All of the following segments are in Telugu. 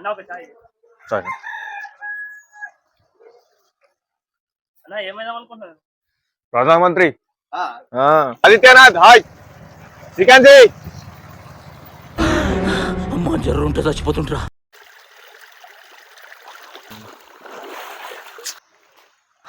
అన్న ఒక చాయ్. సరే అన్న ఏమైనా అనుకుంటున్నారు? ప్రధానమంత్రి. ఆ, ఆదిత్యనాథ్ హాయ్. శ్రీకాంత్ అమ్మా జర్ర ఉంటే చచ్చిపోతుంటరా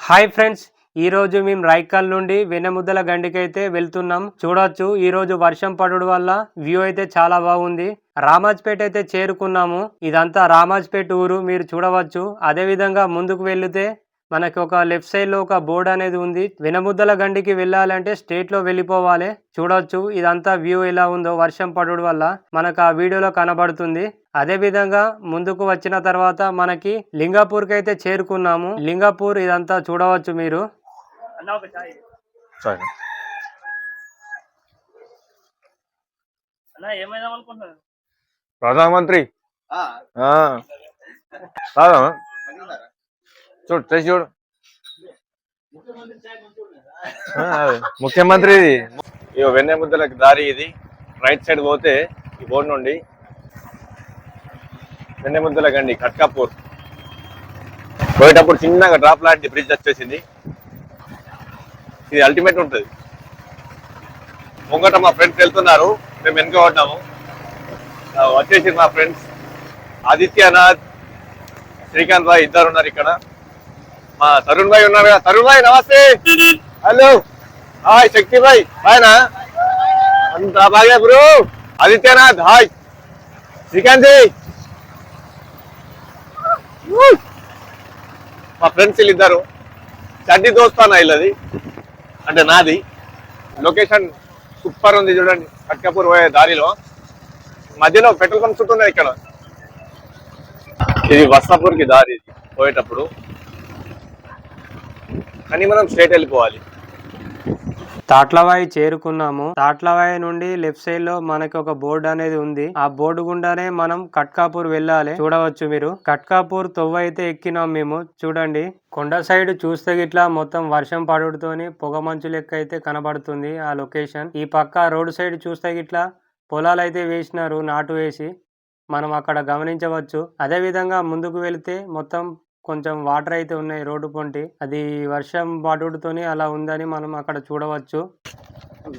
హాయ్ ఫ్రెండ్స్ ఈ రోజు మేము రైకల్ నుండి వెనముద్దల గండికైతే వెళ్తున్నాం. చూడొచ్చు ఈ రోజు వర్షం పడడం వల్ల వ్యూ అయితే చాలా బాగుంది. రామాజ్పేట అయితే చేరుకున్నాము. ఇదంతా రామాజ్పేట ఊరు మీరు చూడవచ్చు. అదే విధంగా ముందుకు వెళితే మనకి ఒక లెఫ్ట్ సైడ్లో ఒక బోర్డు అనేది ఉంది. వెనముద్దల గండికి వెళ్ళాలంటే స్టేట్లో వెళ్ళిపోవాలి. చూడొచ్చు ఇదంతా వ్యూ ఎలా ఉందో వర్షం పడడం వల్ల మనకు ఆ వీడియోలో కనబడుతుంది. అదే విధంగా ముందుకు వచ్చిన తర్వాత మనకి లింగాపూర్కి అయితే చేరుకున్నాము. లింగాపూర్ ఇదంతా చూడవచ్చు మీరు. సరే అన్న ఏమైనా అనుకుంటున్నారు? ప్రధానమంత్రి కాదా చూడు చేసి చూడు. ఆ, అదే. ముఖ్యమంత్రి ఇది. ముద్దలకు దారి ఇది. రైట్ సైడ్ పోతే ఈ బోర్డు నుండి వెన్నె ముద్దల గండి కట్కాపూర్ పోయేటప్పుడు చిన్నగా డ్రాప్ లాంటి బ్రిడ్జ్ వచ్చేసింది. ఇది అల్టిమేట్ ఉంటుంది. ముంగట మా ఫ్రెండ్స్ వెళ్తున్నారు మేము వెనుక పడ్డాము. వచ్చేసి మా ఫ్రెండ్స్ ఆదిత్యనాథ్ శ్రీకాంత్ భాయ్ ఇద్దరు ఉన్నారు ఇక్కడ. మా తరుణ్ భాయ్ ఉన్నారు కదా. తరుణ్ భాయ్ నమస్తే. హలో హాయ్ శక్తి భాయ్ బాయ్నా? అంతా బాగా బ్రో. ఆదిత్యనాథ్ హాయ్ శ్రీకాంత్ మా ఫ్రెండ్స్ వీళ్ళిద్దరు. చడ్డీ దోస్తానా వీళ్ళది? అంటే నాది. లొకేషన్ సూపర్ ఉంది చూడండి. కట్కాపూర్ పోయే దారిలో. మధ్యలో పెట్రోల్ పంప్ చుట్టూ ఇక్కడ. ఇది వస్తాపూర్కి దారి పోయేటప్పుడు. కానీ మనం స్ట్రేట్ వెళ్ళిపోవాలి. తాట్లవాయి చేరుకున్నాము. తాట్లవాయి నుండి లెఫ్ట్ సైడ్లో మనకి ఒక బోర్డు అనేది ఉంది. ఆ బోర్డు గుండానే మనం కట్కాపూర్ వెళ్ళాలి. చూడవచ్చు మీరు. కట్కాపూర్ తొవ్వ అయితే ఎక్కినాం మేము. చూడండి. కొండ సైడ్ చూస్తే గిట్లా మొత్తం వర్షం పడుడుతోని పొగ మంచు లెక్క అయితే కనబడుతుంది ఆ లొకేషన్. ఈ పక్క రోడ్ సైడ్ చూస్తే గిట్లా పొలాలు అయితే వేసినారు నాటు వేసి. మనం అక్కడ గమనించవచ్చు. అదే విధంగా ముందుకు వెళితే మొత్తం కొంచెం వాటర్ అయితే ఉన్నాయి రోడ్డు పొంటి. అది వర్షం పడుడుతోని అలా ఉందని మనం అక్కడ చూడవచ్చు.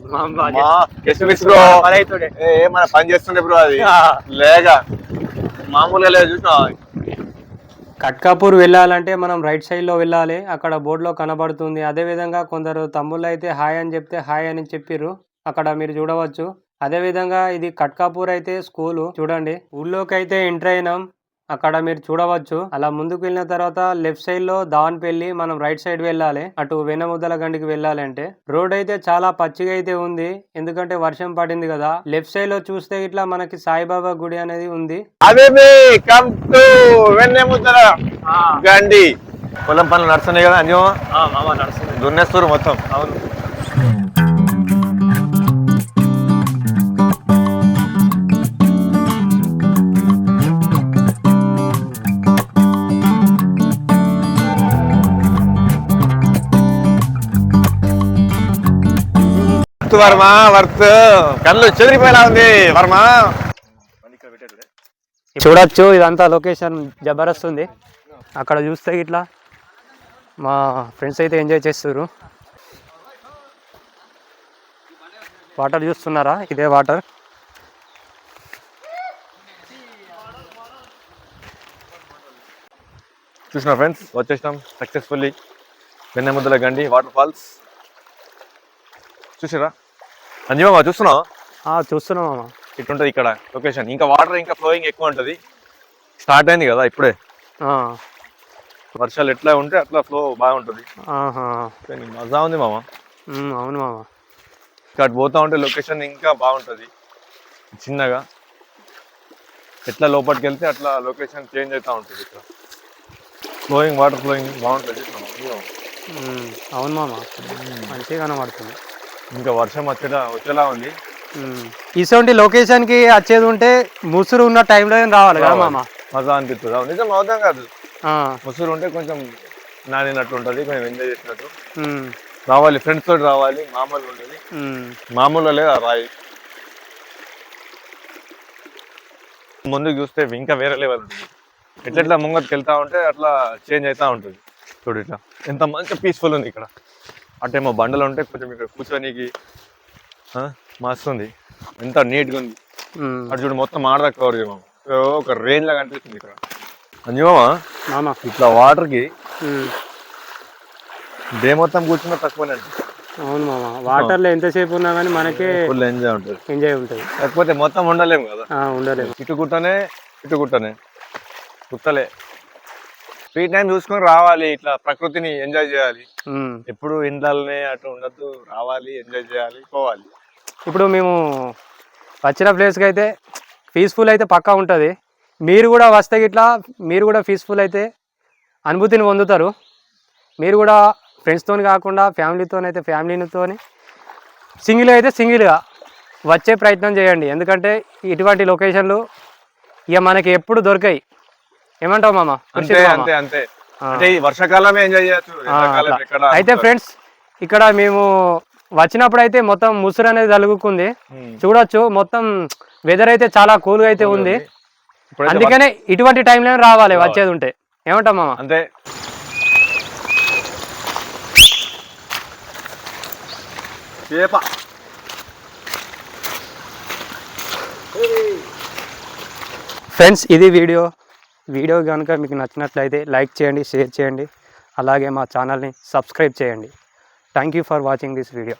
మా ఎస్ఎంఎస్ బ్రో ఏ, ఏ మన పని చేస్తుండే బ్రో అది. లేక. మామూలుగా లేదు చూసినా కట్కాపూర్ వెళ్ళాలంటే మనం రైట్ సైడ్లో వెళ్ళాలి. అక్కడ బోర్డులో కనబడుతుంది. అదే విధంగా కొందరు తమ్ముళ్ళు అయితే హాయ్ అని చెప్తే హాయ్ అని చెప్పిర్రు. అక్కడ మీరు చూడవచ్చు. అదే విధంగా ఇది కట్కాపూర్ అయితే స్కూలు. చూడండి. ఊళ్ళోకి అయితే ఎంటర్ అయినాం. అక్కడ మీరు చూడవచ్చు. అలా ముందుకు వెళ్ళిన తర్వాత లెఫ్ట్ సైడ్లో దావన్పల్లి మనం రైట్ సైడ్ వెళ్ళాలి. అటు వెనముద్దల గండికి వెళ్ళాలంటే. రోడ్ అయితే చాలా పచ్చిగా అయితే ఉంది. ఎందుకంటే వర్షం పడింది కదా. లెఫ్ట్ సైడ్లో చూస్తే ఇట్లా మనకి సాయిబాబా గుడి అనేది ఉంది. గండి. పొలం పనులు నడుస్తున్నాయి కదా నడుస్తుంది దున్నేస్తారు మొత్తం. అవును. Worth Varma worth. కళ్ళు చెదిరిపోయేలా ఉంది వర్మ. చూడొచ్చు ఇదంతా లొకేషన్ జబర్దస్త్ ఉంది. అక్కడ చూస్తే ఇట్లా మా ఫ్రెండ్స్ అయితే ఎంజాయ్ చేస్తారు వాటర్ చూస్తున్నారా? ఇదే వాటర్. చూసిన ఫ్రెండ్స్? వచ్చేసినాం successfully. Vennemuddala Gandi water falls. చూసిరా అంజమా చూస్తున్నావు? చూస్తున్నాం మామ. ఇట్లుంటది ఇక్కడ లొకేషన్ ఇంకా వాటర్ ఇంకా ఫ్లోయింగ్ ఎక్కువ ఉంటది. స్టార్ట్ అయింది కదా ఇప్పుడే. వర్షాలు ఎట్లా ఉంటే అట్లా ఫ్లో బాగుంటుంది. మజా ఉంది మామ. అవును మామ. ఇక్కడ పోతా ఉంటే లొకేషన్ ఇంకా బాగుంటుంది. చిన్నగా. ఎట్లా లోపలికి వెళ్తే అట్లా లొకేషన్ చేంజ్ అవుతా ఉంటుంది ఇక్కడ. ఫ్లోయింగ్ వాటర్ ఫ్లోయింగ్ బాగుంటుంది. అవును మామ. మంచిగా కనబడుతుంది. ఇంకా వర్షం వచ్చేలా వచ్చేలా ఉంది. ఇటువంటి లొకేషన్కి వచ్చేది ఉంటే ముసురు ఉన్న టైంలో రావాలి కదా మామ? మజా అనిపిస్తుంది. నిజం అవుతాం కాదు. ముసూరు ఉంటే కొంచెం నానినట్టు ఉంటుంది కొంచెం ఎంజాయ్ చేసినట్టు. రావాలి ఫ్రెండ్స్ తోటి రావాలి మామూలు ఉంటుంది ఉమ్. మామూలు లేదా రాయి. ముందుకు చూస్తే ఇంకా వేరే లెవెల్ ఉంటుంది. ఎట్లా ముంగట్కి వెళ్తా ఉంటే అట్లా చేంజ్ అవుతా ఉంటుంది. చూడు ఇట్లా. ఎంత మంచి పీస్ఫుల్ ఉంది ఇక్కడ. అటేమో బండలు ఉంటే కొంచెం ఇక్కడ కూర్చోనికి ఆ, మస్తు ఉంది ఎంత నీట్గా ఉంది. అటు చూడు మొత్తం ఆడదా కవర్ చేయమా? ఒక రేంజ్ లాగా అనిపిస్తుంది ఇక్కడ. అంజుమా? మామ. ఇట్లా వాటర్కి. డే మొత్తం కూర్చున్నా తక్కువనే అనిపిస్తుంది. అవును మామ. వాటర్లో ఎంతసేపు ఉన్నా కానీ మనకే ఫుల్ ఎంజాయ్ ఉంటుంది. ఎంజాయ్ ఉంటుంది. కాకపోతే మొత్తం ఉండలేము కదా. ఉండలేము. ఇటు గుట్టనే ఇటు గుట్టనే గుట్టలే ఫ్రీ టైం చూసుకొని రావాలి ఇట్లా ప్రకృతిని ఎంజాయ్ చేయాలి. ఎప్పుడు ఇండ్లనే అటు ఉండద్దు రావాలి ఎంజాయ్ చేయాలి పోవాలి. ఇప్పుడు మేము వచ్చిన ప్లేస్కి అయితే పీస్ఫుల్ అయితే పక్కా ఉంటుంది. మీరు కూడా వస్తే ఇట్లా మీరు కూడా పీస్ఫుల్ అయితే అనుభూతిని పొందుతారు. మీరు కూడా ఫ్రెండ్స్తో కాకుండా ఫ్యామిలీతో అయితే ఫ్యామిలీతో సింగిల్ అయితే సింగిల్గా వచ్చే ప్రయత్నం చేయండి. ఎందుకంటే ఇటువంటి లొకేషన్లు ఇక మనకి ఎప్పుడు దొరకాయి. ఏమంటావు మామ? అంతే? అంతే అంతే. అంటే ఈ వర్షాకాలమే ఎంజాయ్ చేయొచ్చు. అయితే ఫ్రెండ్స్ ఇక్కడ మేము వచ్చినప్పుడు అయితే మొత్తం ముసురు అనేది తలుగుకుంది ఉమ్. చూడొచ్చు మొత్తం వెదర్ అయితే చాలా కూల్గా అయితే ఉంది. అందుకనే ఇటువంటి టైంలో రావాలి వచ్చేది ఉంటే. ఏమంటాం మామ? అంతే. చేప ఫ్రెండ్స్ ఇది వీడియో. వీడియో కనుక మీకు నచ్చినట్లయితే లైక్ చేయండి షేర్ చేయండి. అలాగే మా ఛానల్ని సబ్స్క్రైబ్ చేయండి. Thank you for watching this video